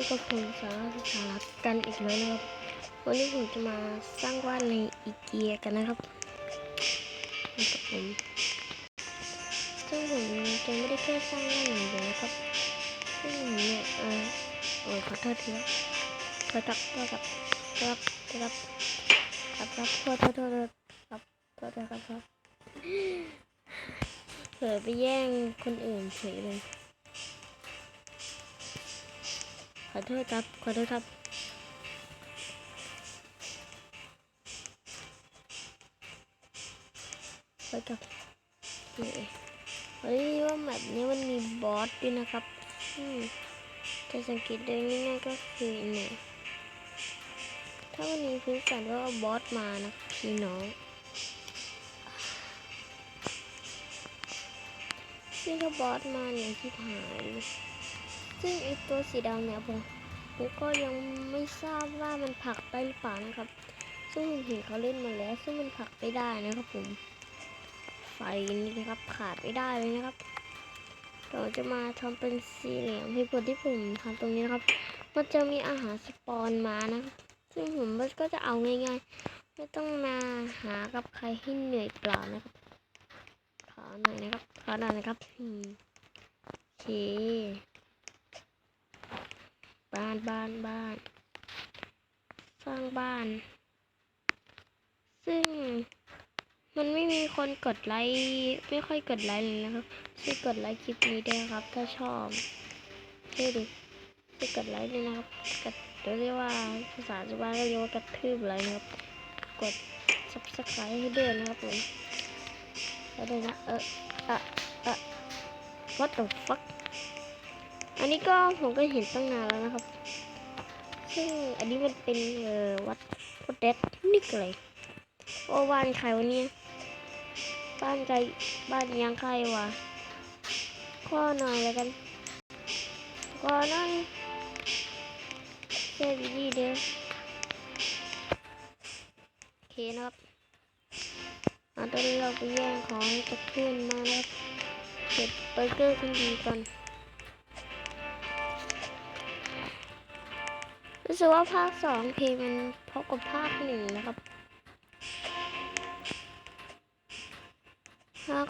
คือกับผมสาระสาระกันอีกแล้วนะครับวันนี้ผมจะมาสร้างบ้านในอีเกียกันนะครับนี่กับผมซึ่งผมจะไม่ได้แค่สร้างบ้านอย่างเดียวนะครับซึ่งผมเนี่ยเออโอ้ยขอโทษทีครับขอโทษครับขอโทษครับขอโทษครับขอโทษครับขอโทษครับขอโทษครับครับเผลอไปแย่งคนอื่นเฉยเลย ขอโทษครับ ขอโทษครับ ไปกับเฮ้ยว่าแบบนี้มันมีบอสด้วยนะครับอืมจะสังเกตได้ง่ายๆก็คือเนี่ยถ้าวันนี้พื้นฐานก็เอาบอสมานะพี่น้องซึ่งถ้าบอสมาเนี่ยที่หาย ซึ่งไอตัวสีดำเนี่ยผมผมก็ยังไม่ทราบว่ามันผลักได้หรือเปล่านะครับ ซึ่งผมเห็นเขาเล่นมาแล้ว ซึ่งมันผลักไม่ได้นะครับผม ไฟนี่นะครับขาดไม่ได้เลยนะครับเราจะมาทำเป็นสีเหลี่ยมให้ผลที่ผมทำตรงนี้นะครับ มันจะมีอาหารสปอนมานะซึ่งผมก็จะเอาง่ายๆ ไม่ต้องมาหากับใครให้เหนื่อยเปล่านะครับ ขอหน่อยนะครับ ขอหน่อยนะครับโอเค บ้านบ้านบ้าน สร้างบ้าน ซึ่งมันไม่มีคนกดไลค์ไม่ค่อยกดไลค์เลยนะครับช่วยกดไลค์คลิปนี้ด้วยครับ ถ้าชอบช่วยดิช่วยกดไลค์ด้วยนะครับกดเรียกว่าภาษาชาวบ้านก็เรียกว่ากระทืบไลค์นะครับ กด subscribe ให้ด้วยนะครับผมแล้วด้วยนะเอออะอะ what the fuck อันนี้ก็ผมก็เห็นตั้งนานแล้วนะครับ ซึ่งอันนี้มันเป็นเอ่อวัดวัดเด็ดนี่อะไรโอ้บ้านใครวะเนี่ย บ้านใครบ้านยังใครวะข้อหน่อยแล้วกันข้อหน่อยเซฟดีเด้อโอเคนะครับตอนนี้เราไปแย่งของจากเพื่อนมาแล้วเก็บเบอร์เกอร์ขึ้นดีก่อน รู้สึกว่าภาคสองเพลงมันเพราะกับภาคหนึ่งนะครับ ภาค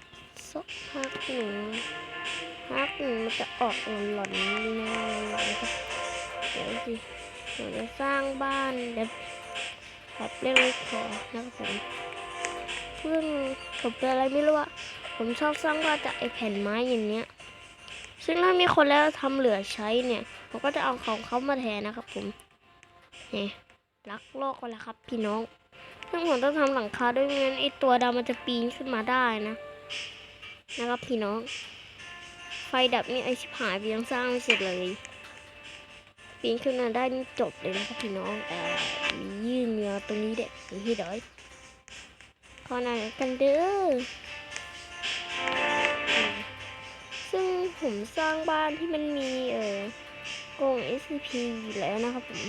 สองภาคหนึ่งภาคหนึ่งมันจะออกหลอนๆนวหลอนๆครับเดี๋ยวสิผมจะสร้างบ้านแบบแบบเล็กๆพอนะครับผมเพื่อนผมเป็นอะไรไม่รู้อะผมชอบสร้างบ้านจากไอแผ่นไม้อย่างเนี้ยซึ่งถ้ามีคนแล้วทำเหลือใช้เนี่ย ผมก็จะเอาของเขามาแทนนะครับผม นี่รักโลกกันแล้วครับ พี่น้องซึ่งผมต้องทำหลังคาด้วยไม่งั้นไอตัวดำมันจะปีนขึ้นมาได้นะ นะครับพี่น้อง ไฟดับนี่ไอชิบหายไปยังสร้างไม่เสร็จเลย ปีนขึ้นมาได้นี่จบเลยนะครับพี่น้องแต่ยื่นเนื้อตรงนี้เด็กนี่เด้อยขอหน่อยกันเด้อซึ่งผมสร้างบ้านที่มันมีเออกรง SCP อยู่แล้วนะครับผม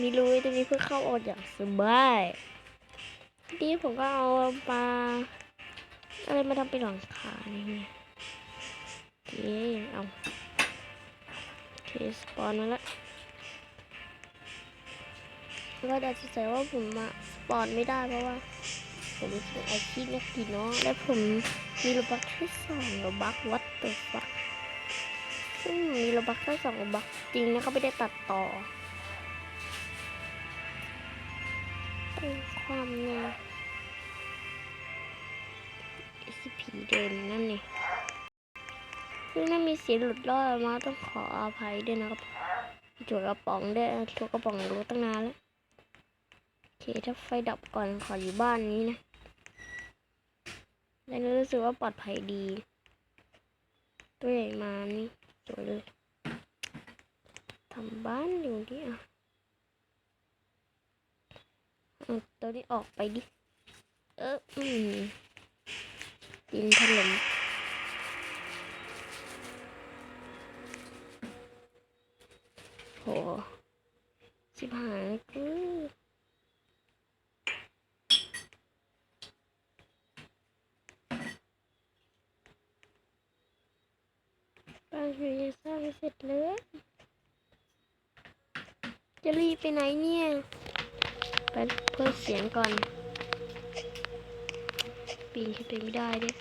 มีรูตรงนี้เพื่อเข้าออกอย่างสบายดีผมก็เอาปลาอะไรมาทำเป็นหลังคาเนี่ยโอเคเอาโอเคสปอนมาแล้วก็อาจจะใส่ว่าผมมาสปอนไม่ได้เพราะว่า ผมเป็นอาชีพนักกีฬาและผมมีระบักแค่สองระบักวัดตัวฟักซึ่งมีระบักแค่สองระบักจริงนะเขาไม่ได้ตัดต่อ เป็นความเนี่ย SCP เดิมนั่นนี่ซึ่งถ้ามีเสียงหลุดรอดออกมาต้องขออภัยด้วยนะครับจัวกระป๋องด้วยจัวกระป๋องรู้ตั้งนานแล้วโอเคถ้าไฟดับก่อนขออยู่บ้านนี้นะแล้วรู้สึกว่าปลอดภัยดี ตัวใหญ่มานี่สวยเลยทำบ้านอยู่ดิอะ เอา ตัวนี้ออกไปดิ เอออืมดินถล่มโหสิบหายกูบ้านอยู่ยังสร้างไม่เสร็จเลย จะรีบไปไหนเนี่ย เพิ่มเสียงก่อน ปีนขึ้นไปไม่ได้ด้วย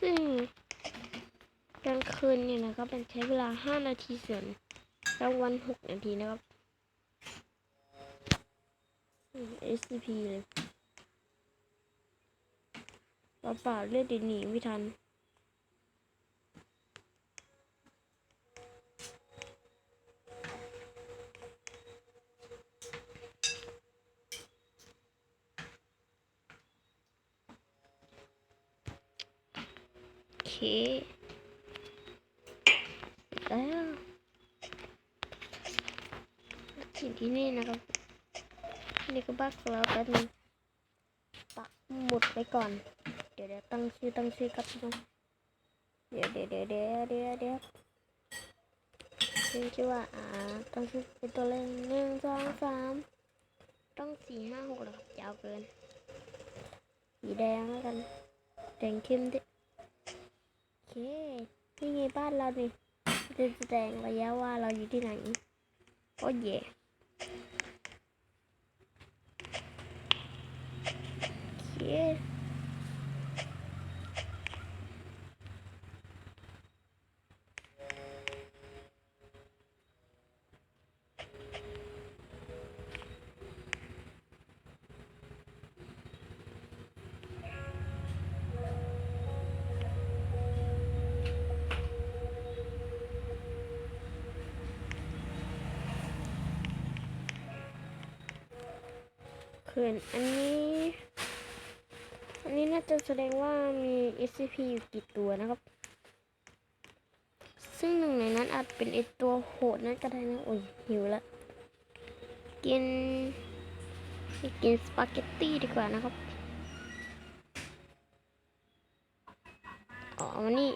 ซึ่งกลางคืนเนี่ยนะครับเป็นใช้เวลา 5 นาทีส่วนกลางวัน 6 นาทีนะครับอืม SCP เลยเปล่าเลือดเดี๋ยวหนีไม่ทัน โอเคเสร็จ แล้วสิ่งที่นี่นะครับนี่ก็บักของเราแป๊บนึงปักหมุดไปก่อน เดี๋ยวเดี๋ยวตั้งชื่อตั้งชื่อครับน้องเดี๋ยวเดี๋ยวเดี๋ยวเดี๋ยวเดี๋ยวเดี๋ยวชื่อชื่อว่าอ่าตั้งชื่อเป็นตัวเลขหนึ่งสองสามต้องสี่ห้าหกแล้วครับยาวเกินสีแดงแล้วกันแดงเข้มดิ นี่ไงบ้านเรานี่จะแสดงระยะว่าเราอยู่ที่ไหนโอ้เย่โอเค เขื่อนอันนี้ อันนี้น่าจะแสดงว่ามี SCP อยู่กี่ตัวนะครับ ซึ่งหนึ่งในนั้นอาจเป็นไอตัวโหดนั่นก็ได้นะโอ้ยหิวแล้วกินกินสปาเกตตี้ดีกว่านะครับ อ๋อมานี่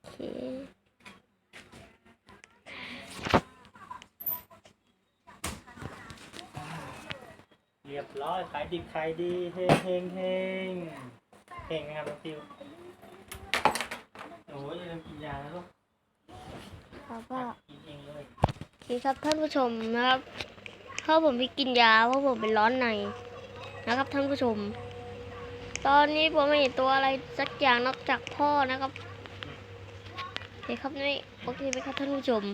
โอเค เรียบร้อยขายดิบขายดีเฮงเฮงเฮงเฮงไหมครับน้องฟิวโอ้ยอย่าลืมกินยานะลูกครับพ่อกินเองเลยโอเคครับท่านผู้ชมนะครับเพราะผมไปกินยาเพราะผมเป็นร้อนในนะครับท่านผู้ชม ตอนนี้ผมไม่เห็นตัวอะไรสักอย่างนอกจากพ่อนะครับโอเคครับนี่โอเคไหมครับท่านผู้ชม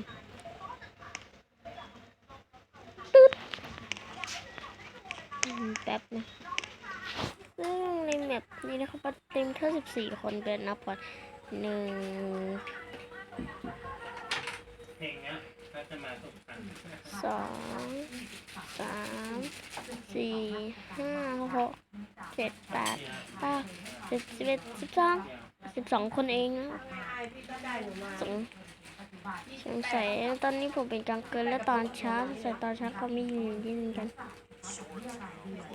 ตึ๊ดอืม แป๊บนะซึ่งในแมปนี้นะครับมันเต็มแค่สิบสี่คนเดินนับก่อนหนึ่งเฮงนะก็จะมาสุกสันสองสามสี่ห้าหกเจ็ดแปดเก้าสิบสิบเอ็ดสิบสองสิบสองคนเองนะสงสงสัยตอนนี้ผมเป็นกลางคืนแล้วตอนเช้าสงสัยตอนเช้าเขามีอยู่ที่นี่กัน